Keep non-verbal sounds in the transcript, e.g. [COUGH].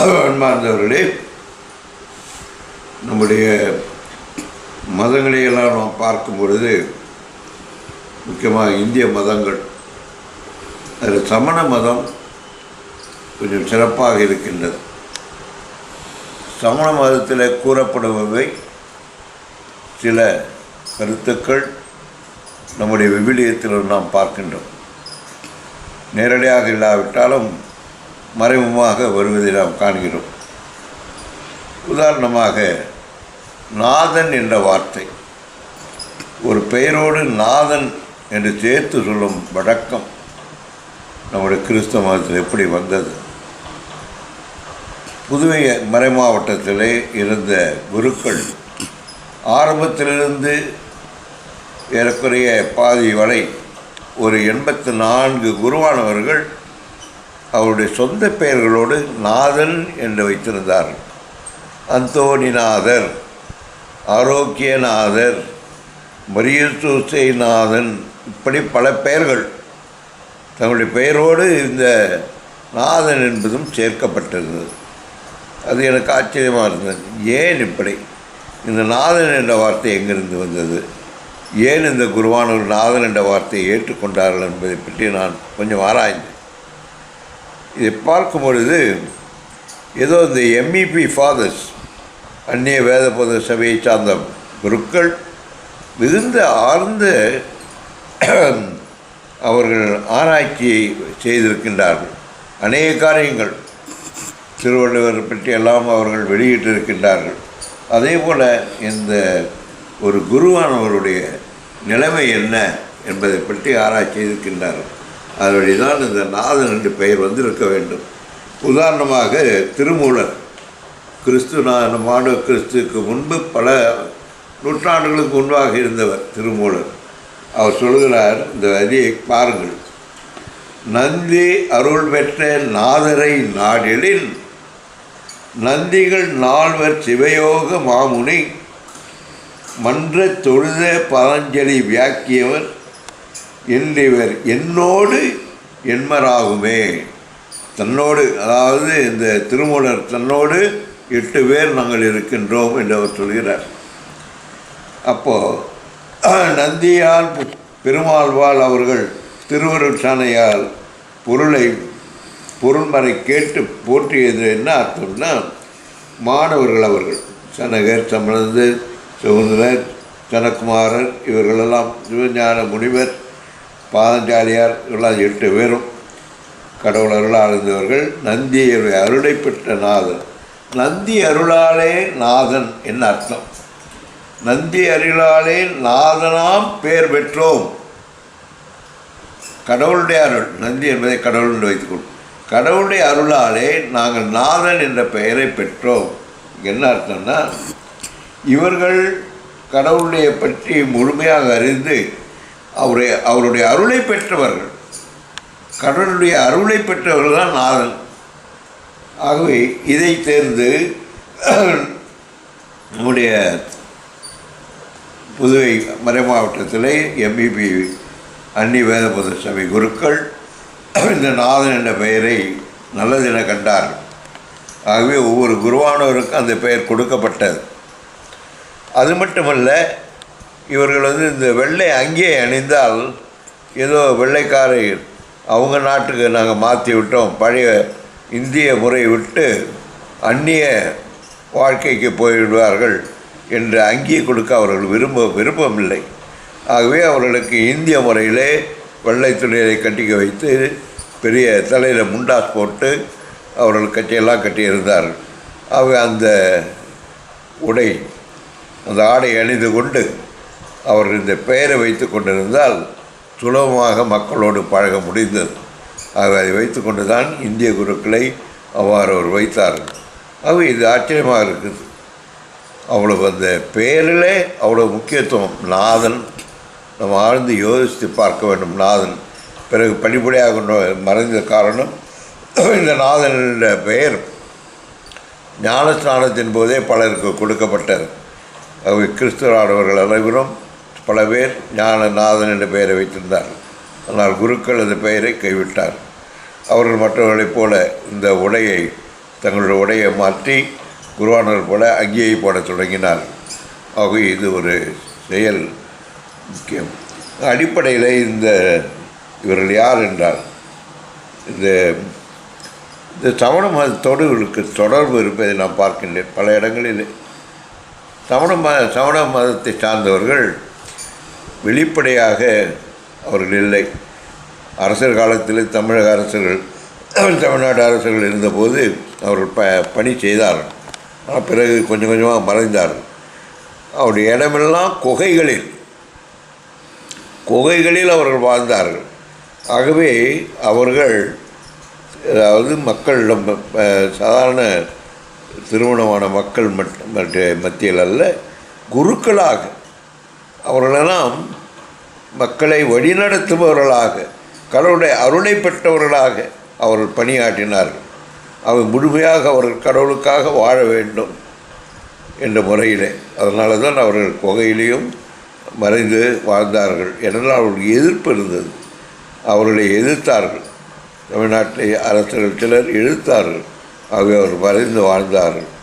அன்பார்ந்தவர்களே நம்முடைய மதங்களையெல்லாம் நாம் பார்க்கும் பொழுது முக்கியமாக இந்திய மதங்கள் அதில் சமண மதம் கொஞ்சம் சிறப்பாக இருக்கின்றது. சமண மதத்தில் கூறப்படுபவை சில கருத்துக்கள் நம்முடைய விவிலியத்தில் நாம் பார்க்கின்றோம். நேரடியாக இல்லாவிட்டாலும் மறைமுகமாக வருவதை நாம் காண்கிறோம். உதாரணமாக நாதன் என்ற வார்த்தை. ஒரு பெயரோடு நாதன் என்று சேர்த்து சொல்லும் வழக்கம் நம்முடைய கிறிஸ்தவ மதத்தில் எப்படி வந்தது? புதுவை மறை மாவட்டத்திலே இருந்த குருக்கள் ஆரம்பத்திலிருந்து ஏறக்குறைய பாதி வரை ஒரு எண்பத்து நான்கு குருவானவர்கள் அவருடைய சொந்த பெயர்களோடு நாதன் என்று வைத்திருந்தார். அந்தோணிநாதர் ஆரோக்கியநாதர் மரியசூசைநாதன் இப்படி பல பெயர்கள். தங்களுடைய பெயரோடு இந்த நாதன் என்பதும் சேர்க்கப்பட்டிருந்தது. அது எனக்கு ஆச்சரியமாக இருந்தது. ஏன் இப்படி? இந்த நாதன் என்ற வார்த்தை எங்கிருந்து வந்தது? ஏன் இந்த குருவானவர் நாதன் என்ற வார்த்தையை ஏற்றுக்கொண்டார்கள் என்பதை பற்றி நான் கொஞ்சம் ஆராய்ந்தேன். இதை பார்க்கும் பொழுது ஏதோ இந்த எம்இபி ஃபாதர்ஸ் அந்நிய வேதபோத சபையை சார்ந்த குருக்கள் மிகுந்த ஆழ்ந்த [CLEARS THROAT] அவர்கள் ஆராய்ச்சியை செய்திருக்கின்றார்கள். அநேக காரியங்கள் திருவள்ளுவர் பற்றியெல்லாம் அவர்கள் வெளியிட்டிருக்கின்றார்கள். அதே போல் இந்த ஒரு குருவானவருடைய நிலைமை என்ன என்பதை பற்றி ஆராய்ச்சி செய்திருக்கின்றார்கள். அதனுடைய தான் இந்த நாதன் என்று பெயர் வந்திருக்க வேண்டும். உதாரணமாக திருமூலர் கிறிஸ்து நான் மாடு கிறிஸ்துக்கு முன்பு பல நூற்றாண்டுகளுக்கு முன்பாக இருந்தவர் திருமூலர். அவர் சொல்கிறார் இந்த வரியை பாருங்கள். நந்தி அருள் பெற்ற நாதரை நாடெழில் நந்திகள் நால்வர் சிவயோக மாமுனி மன்ற தொழுத பதஞ்சலி வியாக்கியவர் என்றிவர் என்னோடு எண்மராகுமே தன்னோடு அதாவது இந்த திருமூலர் தன்னோடு எட்டு பேர் நாங்கள் இருக்கின்றோம் என்று அவர் சொல்கிறார். அப்போது நந்தியால் பெருமாள்வாள் அவர்கள் திருவருட்சானையால் பொருளை பொருள்மறை கேட்டு போற்றியது என்ன அர்த்தம்னா மாணவர்கள் அவர்கள் சனகர் சமணந்தர் சுகுந்தரர் சனகுமாரர் இவர்களெல்லாம் சிவஞான முனிவர் பாதஞ்சாலியார் இவெல்லாம் எட்டு பேரும் கடவுளர்களால் இருந்தவர்கள் நந்தியருடைய அருளை பெற்ற நாதன் நந்தி அருளாலே நாதன் என்ன அர்த்தம்? நந்தி அருளாலே நாதனாம் பேர் பெற்றோம். கடவுளுடைய அருள் நந்தி என்பதை கடவுள் என்று வைத்துக்கொள்ளும் கடவுளுடைய அருளாலே நாங்கள் நாதன் என்ற பெயரை பெற்றோம். என்ன அர்த்தம்னா இவர்கள் கடவுளுடைய பற்றி முழுமையாக அறிந்து அவருடைய அவருடைய அருளை பெற்றவர்கள். கடவுளுடைய அருளை பெற்றவர்கள் தான் நாதன். ஆகவே இதை தேர்ந்து [CLEARS THROAT] நம்முடைய புதுவை மறை மாவட்டத்திலே எம்பிபி அன்னி வேதபுத சபை குருக்கள் [CLEARS THROAT] இந்த நாதன் என்ற பெயரை நல்லதென கண்டார்கள் ஆகவே ஒவ்வொரு குருவானவருக்கும் அந்த பெயர் கொடுக்கப்பட்டது. அது மட்டுமல்ல இவர்கள் வந்து இந்த வெள்ளை அங்கே அணிந்தால் ஏதோ வெள்ளைக்காரை அவங்க நாட்டுக்கு நாங்கள் மாற்றி விட்டோம். பழைய இந்திய முறை விட்டு அந்நிய வாழ்க்கைக்கு போய்விடுவார்கள் என்று அங்கே கொடுக்க அவர்கள் விரும்ப விருப்பமில்லை ஆகவே அவர்களுக்கு இந்திய முறையிலே வெள்ளை துணியை கட்டிக்க வைத்து பெரிய தலையில் முண்டாஸ் போட்டு அவர்கள் கட்டியெல்லாம் கட்டியிருந்தார்கள். அவங்க அந்த உடை அந்த ஆடை அணிந்து கொண்டு அவர்கள் இந்த பெயரை வைத்து கொண்டிருந்தால் சுலபமாக மக்களோடு பழக முடிந்தது. ஆகவே அதை வைத்து கொண்டு தான் இந்திய குருக்களை அவ்வாறு அவர் வைத்தார்கள் ஆக இது ஆச்சரியமாக இருக்குது. அவ்வளவு அந்த பெயரிலே அவ்வளோ முக்கியத்துவம். நாதன். நம்ம ஆழ்ந்து யோசித்து பார்க்க வேண்டும். நாதன். பிறகு படிப்படியாக மறைந்த காரணம் இந்த நாதன் பெயர் ஞானஸ்நானத்தின் போதே பலருக்கு கொடுக்கப்பட்டது. அவை கிறிஸ்துவரானவர்கள் அனைவரும் பல பேர் ஞானநாதன் என்ற பெயரை வைத்திருந்தார்கள் ஆனால் குருக்கள் அந்த பெயரை கைவிட்டார். அவர்கள் மற்றவர்களைப் போல இந்த உடையை தங்களுடைய உடையை மாற்றி குருவானவர் போல அங்கேயே போட தொடங்கினார். ஆகவே இது ஒரு செயல் முக்கியம். அடிப்படையில் இந்த இவர்கள் யார் என்றால் இந்த இந்த சமண மதத்தோடு தொடர்பு இருப்பதை நான் பார்க்கின்றேன். பல இடங்களில் சமண மத சமண மதத்தை சார்ந்தவர்கள் வெளிப்படையாக அவர்கள் இல்லை. அரசர் காலத்தில் தமிழக அரசர்கள் தமிழ்நாடு அரசர்கள் இருந்தபோது அவர்கள் ப பணி செய்தார்கள் ஆனால் பிறகு கொஞ்சம் கொஞ்சமாக மறைந்தார்கள் அவருடைய இடமெல்லாம் குகைகளில் குகைகளில் அவர்கள் வாழ்ந்தார்கள். ஆகவே அவர்கள் அதாவது மக்களிடம் சாதாரண திருமணமான மக்கள் மட் மற்ற மத்தியில் அல்ல குருக்களாக அவர்களெல்லாம் மக்களை வழிநடத்துபவர்களாக கடவுளுடைய அருளை பெற்றவர்களாக அவர்கள் பணியாற்றினார்கள். அவர் முழுமையாக அவர்கள் கடவுளுக்காக வாழ வேண்டும் என்ற முறையிலே. அதனால தான் அவர்கள் குகையிலையும் மறைந்து வாழ்ந்தார்கள். என்றால் அவர்களுக்கு எதிர்ப்பு இருந்தது. அவர்களை எதிர்த்தார்கள். தமிழ்நாட்டை அரசர்கள் சிலர் எதிர்த்தார்கள் ஆகவே அவர் மறைந்து வாழ்ந்தார்கள்.